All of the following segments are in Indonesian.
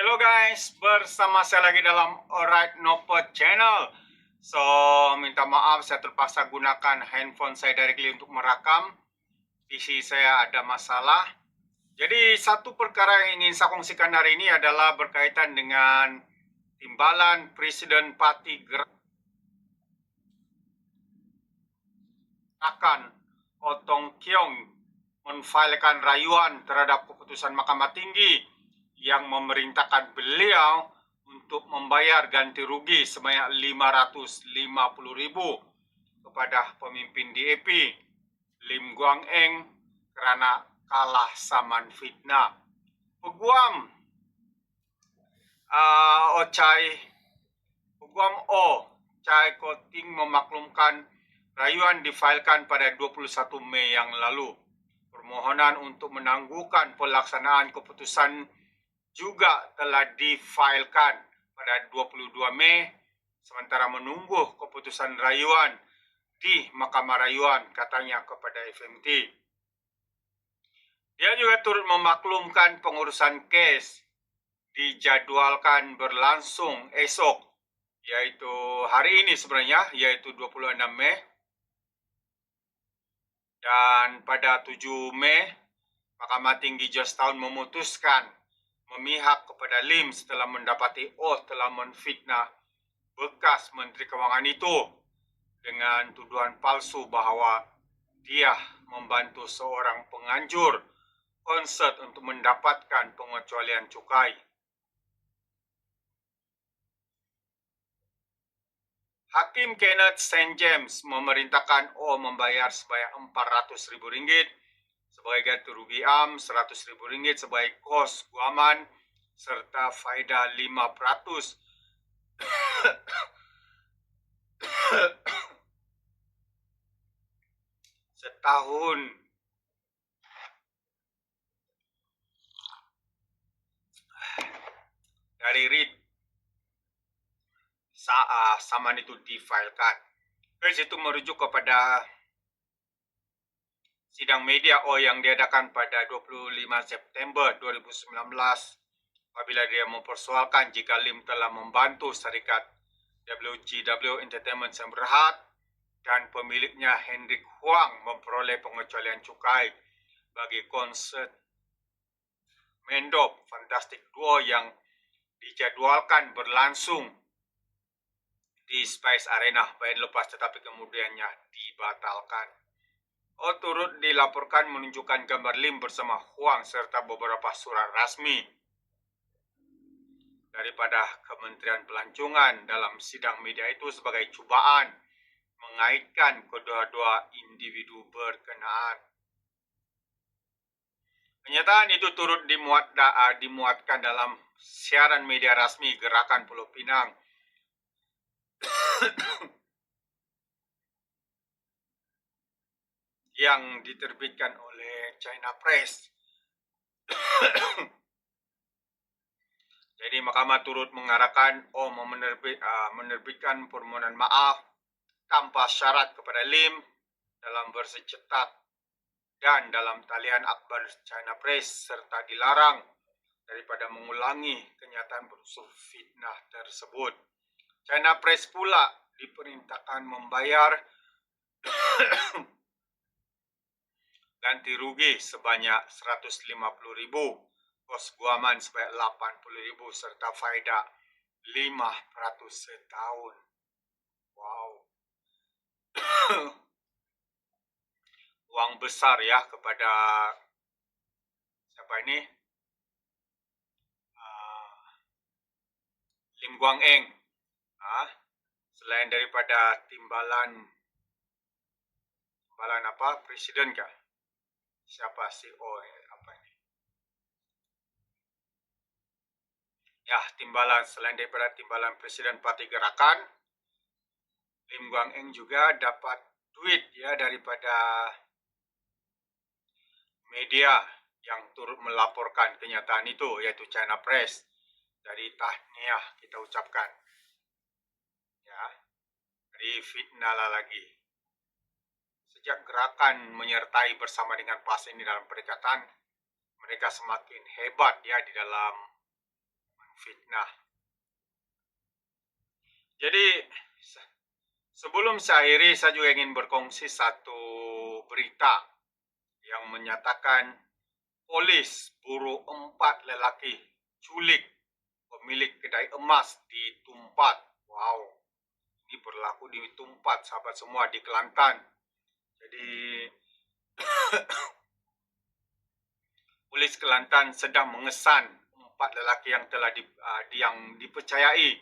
Hello guys, bersama saya lagi dalam Alright Nopo Channel. So, minta maaf saya terpaksa gunakan handphone saya directly untuk merakam. PC saya ada masalah. Jadi, satu perkara yang ingin saya kongsikan hari ini adalah berkaitan dengan timbalan Presiden Parti Gerakan Otong Kiong menfilekan rayuan terhadap keputusan Mahkamah Tinggi yang memerintahkan beliau untuk membayar ganti rugi sebanyak 550 ribu kepada pemimpin DAP Lim Guang Eng kerana kalah saman fitnah. Peguam uh, Ochai Peguam O Chai Koting memaklumkan rayuan difailkan pada 21 Mei yang lalu. Permohonan untuk menangguhkan pelaksanaan keputusan juga telah difailkan pada 22 Mei sementara menunggu keputusan rayuan di Mahkamah Rayuan katanya kepada FMT. Dia juga turut memaklumkan pengurusan kes dijadwalkan berlangsung esok yaitu hari ini sebenarnya yaitu 26 Mei dan pada 7 Mei Mahkamah Tinggi Georgetown memutuskan memihak kepada Lim setelah mendapati Oh telah menfitnah bekas Menteri Kewangan itu dengan tuduhan palsu bahawa dia membantu seorang penganjur konsert untuk mendapatkan pengecualian cukai. Hakim Kenneth St. James memerintahkan O membayar sebanyak RM400,000 sebagai ganti rugi am RM100,000 sebagai kos guaman serta faedah 5% setahun. Dari REIT saat saman itu difailkan. Guys, itu merujuk kepada sidang media O yang diadakan pada 25 September 2019 apabila dia mempersoalkan jika Lim telah membantu syarikat WGW Entertainment yang berhad dan pemiliknya Hendrik Huang memperoleh pengecualian cukai bagi konsert Mendop Fantastic Duo yang dijadwalkan berlangsung di Spice Arena bayan lepas tetapi kemudiannya dibatalkan. O turut dilaporkan menunjukkan gambar Lim bersama Huang serta beberapa surat rasmi daripada Kementerian Pelancongan dalam sidang media itu sebagai cubaan mengaitkan kedua-dua individu berkenaan. Kenyataan itu turut dimuat, da, dimuatkan dalam siaran media rasmi Gerakan Pulau Pinang yang diterbitkan oleh China Press. Jadi mahkamah turut mengarahkan oh menerbit, uh, menerbitkan permohonan maaf tanpa syarat kepada Lim dalam versi cetak dan dalam talian akbar China Press serta dilarang daripada mengulangi kenyataan berunsur fitnah tersebut. China Press pula diperintahkan membayar ganti rugi sebanyak 150,000, kos guaman sebanyak 80,000 serta faedah 5% setahun. Wow. Uang besar ya kepada siapa ini? Uh, Lim Guang Eng. Ah, selain daripada timbalan timbalan apa? Presiden kah? Siapa si O apa ini? Ya, timbalan selain daripada timbalan Presiden Parti Gerakan, Lim Guang Eng juga dapat duit ya daripada media yang turut melaporkan kenyataan itu yaitu China Press dari tahniah kita ucapkan. Ya dari fitnah lagi sejak gerakan menyertai bersama dengan PAS ini dalam perikatan, mereka semakin hebat ya di dalam fitnah. Jadi se- sebelum saya akhiri, saya juga ingin berkongsi satu berita yang menyatakan polis buru empat lelaki culik pemilik kedai emas di Tumpat. Wow, ini berlaku di Tumpat, sahabat semua di Kelantan. Jadi polis Kelantan sedang mengesan empat lelaki yang telah di, uh, yang dipercayai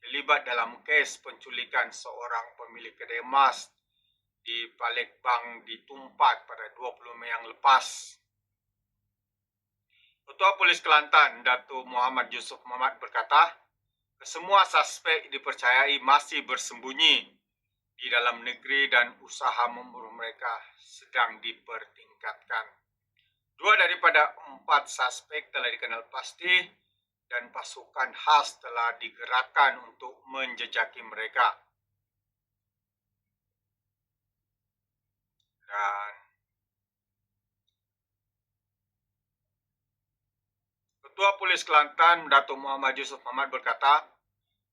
terlibat dalam kes penculikan seorang pemilik kedai emas di Palekbang di Tumpat pada 20 Mei yang lepas. Ketua Polis Kelantan, Datuk Muhammad Yusuf Muhammad berkata, kesemua suspek dipercayai masih bersembunyi di dalam negeri dan usaha memburu mereka sedang dipertingkatkan. Dua daripada empat suspek telah dikenal pasti dan pasukan khas telah digerakkan untuk menjejaki mereka. Dan Ketua Polis Kelantan Datuk Muhammad Yusuf Muhammad berkata,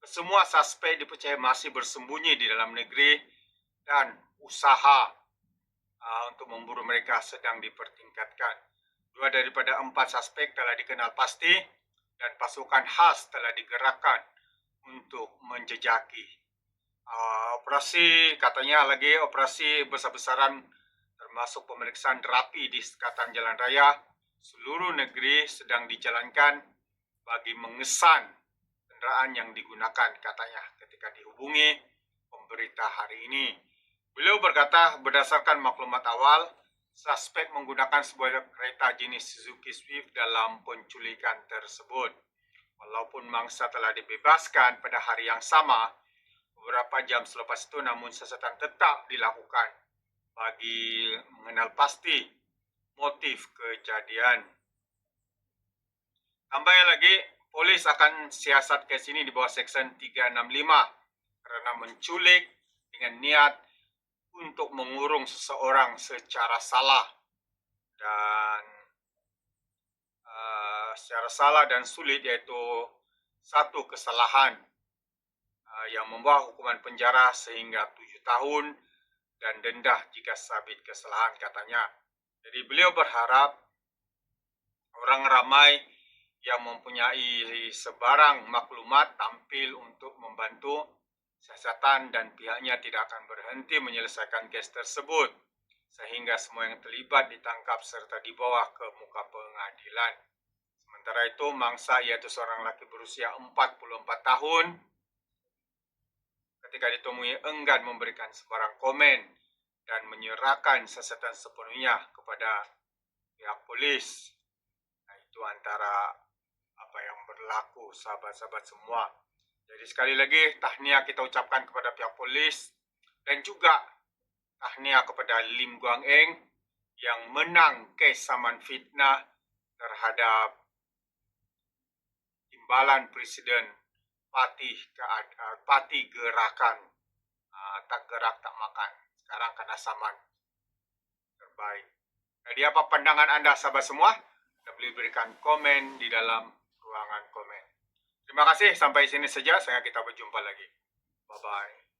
semua suspek dipercayai masih bersembunyi di dalam negeri dan usaha uh, untuk memburu mereka sedang dipertingkatkan. Dua daripada empat suspek telah dikenal pasti dan pasukan khas telah digerakkan untuk menjejaki. Uh, operasi katanya lagi operasi besar-besaran termasuk pemeriksaan terapi di sekatan jalan raya seluruh negeri sedang dijalankan bagi mengesan kenderaan yang digunakan katanya ketika dihubungi pemberita hari ini. Beliau berkata berdasarkan maklumat awal, suspek menggunakan sebuah kereta jenis Suzuki Swift dalam penculikan tersebut. Walaupun mangsa telah dibebaskan pada hari yang sama, beberapa jam selepas itu namun siasatan tetap dilakukan bagi mengenal pasti motif kejadian. Tambah lagi, polis akan siasat kes ini di bawah Seksyen 365 kerana menculik dengan niat untuk mengurung seseorang secara salah dan uh, secara salah dan sulit iaitu satu kesalahan uh, yang membawa hukuman penjara sehingga tujuh tahun dan denda jika sabit kesalahan katanya. Jadi beliau berharap orang ramai yang mempunyai sebarang maklumat tampil untuk membantu siasatan dan pihaknya tidak akan berhenti menyelesaikan kes tersebut sehingga semua yang terlibat ditangkap serta dibawa ke muka pengadilan. Sementara itu, mangsa iaitu seorang lelaki berusia 44 tahun ketika ditemui enggan memberikan sebarang komen dan menyerahkan siasatan sepenuhnya kepada pihak polis. Nah, itu antara apa yang berlaku sahabat-sahabat semua. Jadi sekali lagi tahniah kita ucapkan kepada pihak polis dan juga tahniah kepada Lim Guang Eng yang menang kes saman fitnah terhadap timbalan Presiden Parti, Parti Gerakan ah, Tak Gerak Tak Makan sekarang kena saman terbaik. Jadi apa pandangan anda sahabat semua? Anda boleh berikan komen di dalam ruangan komen. Terima kasih sampai sini saja. Saya kita berjumpa lagi. Bye bye.